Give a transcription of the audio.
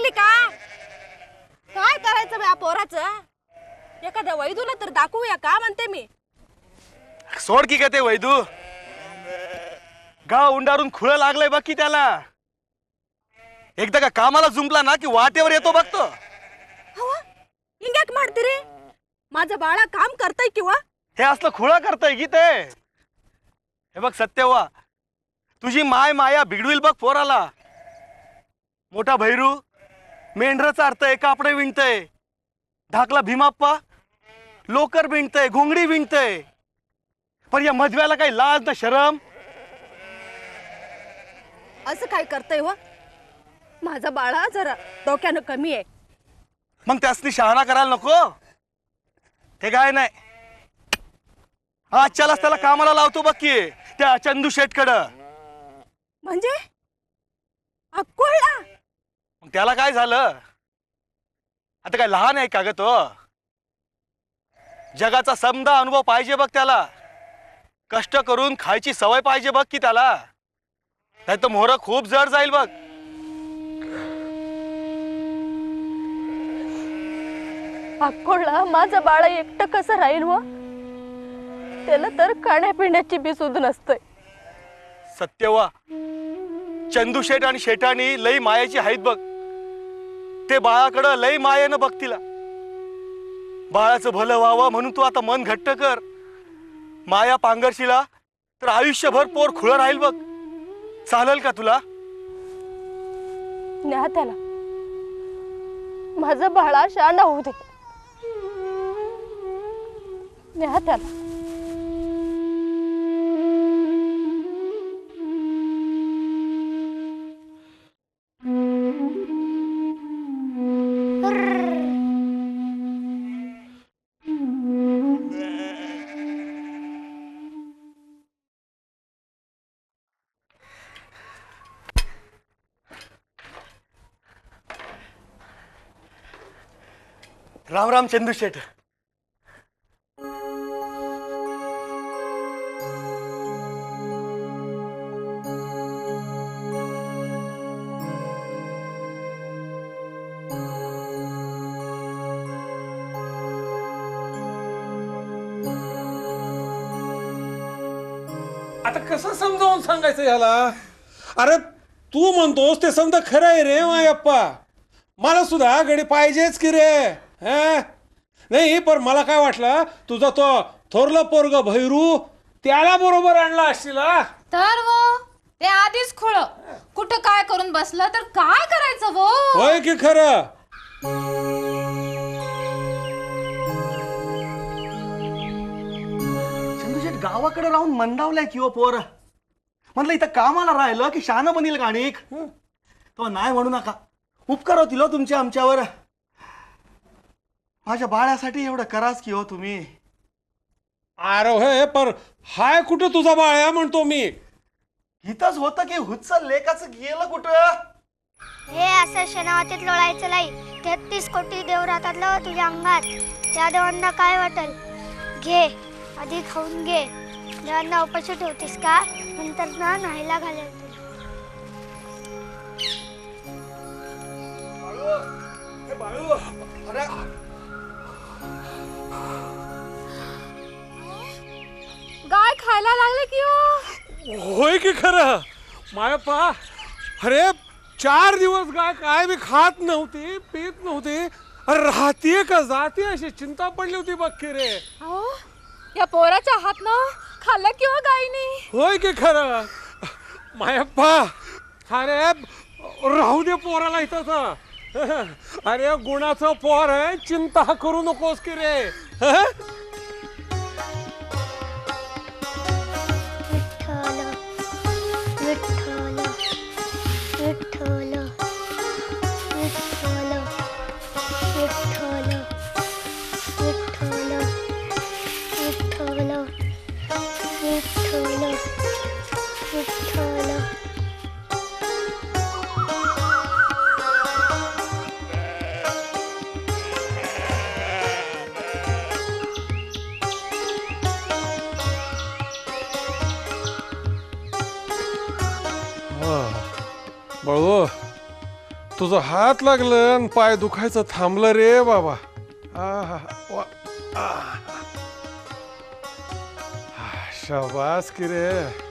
ऐकली का? काय करायचं बा पोराचं? एखाद्या वैदूला तर दाखवूया का म्हणते मी? सोड की का ते वैदू. गाव उंडारून खुळ लागलंय बघ की त्याला. एकदा का कामाला जुंपला ना की वाटेवर येतो बघतो मारते रे. माझं बाळा काम करतय किंवा हे असलं खुळा करतय की ते हे बघ सत्यवा तुझी माय माया बिघडविल बघ पोराला. मोठा भैरू मेंढर चारतय कापडे विणतय. धाकला भीमाप्पा लोकर विणतय घोंगडी विणतय. पण या मधव्याला काही लाज ना शरम? असं काय करतय व? माझा बाळा जरा डोक्यानं कमी आहे. मग त्यासनी शहाणा करायला नको? ते काय नाही. आजच्यालाच त्याला कामाला लावतो बघ की त्या चंदू शेटकडं. म्हणजे? मग त्याला काय झालं? आता काय लहान आहे का ग तो? जगाचा समदा अनुभव पाहिजे बघ त्याला. कष्ट करून खायची सवय पाहिजे बघ की त्याला. नाही तर मोहर खूप जड जाईल बघ. अक्कोळला माझं बाळा एकटं कसं राहील व? त्याला तर खाण्यापिण्याची बी सुध नसतंय. सत्यवा चंदू शेठ आणि शेठानी लई मायाची आहेत बघ. ते बाळाकडं लई मायेनं बघ तिला बाळाचं भलं व्हावं म्हणून तू आता मन घट्ट कर. माया पांगरशीला तर आयुष्यभर पोर खुळं राहील बघ. चालेल का तुला? न्या त्याला माझं बाळा शाणा होऊ दे न्या त्याला राम राम चंदू शेठ. आता कसं समजावून सांगायचं याला अरे तू म्हणतोस ते समजा खरं आहे रे मायप्पा. मला सुद्धा गडी पाहिजेच की रे. हं? नाही पण मला काय वाटलं तुझा तो थोरलं पोरग भैरू त्याला बरोबर आणला असशील हा? तर वो ते आधीच खुळ. कुठं काय करून बसलं तर काय करायचं वो? होय की खरं? गावाकडे राहून मंदावलाय किंवा पोर? म्हणलं इथं कामाला राहिलं की शहाणं बनील गाणिक तो नाही म्हणू नका. उपकार होतील हो तुमचे आमच्यावर. माझ्या बाळासाठी एवढं कराच की हो तुम्ही. अरे होय पर हाय कुठं तुझा बाळ्या म्हणतो मी. इथंच होतं की हुच्च लेखाचं गेलं कुठं? हे असं शनावतीत लोळायचं नाही तेहतीस कोटी देव राहतात ल तुझ्या अंगात. त्या देवांना काय वाटल? घे आधी खाऊन घे. देवांना उपाशी ठेवतीस का? नंतर ना नाहीला घालेल तुला. गाय लागले की हो? होय की खरं? मायप्पा अरे चार दिवस गाय काय मी खात नव्हती पीत नव्हती अरे राहतीये का जाते अशी चिंता पडली होती बघ की रे. अहो या पोराच्या हातनं खाल्लं की हो गायनी? होय की खरं? मायप्पा अरे राहू दे पोराला इथं अरे गुणाचं पोर आहे चिंता करू नकोस की रे. बाळू तुझं हात लागलं आणि पाय दुखायचं थांबलं रे बाबा. वा, शाबास की रे.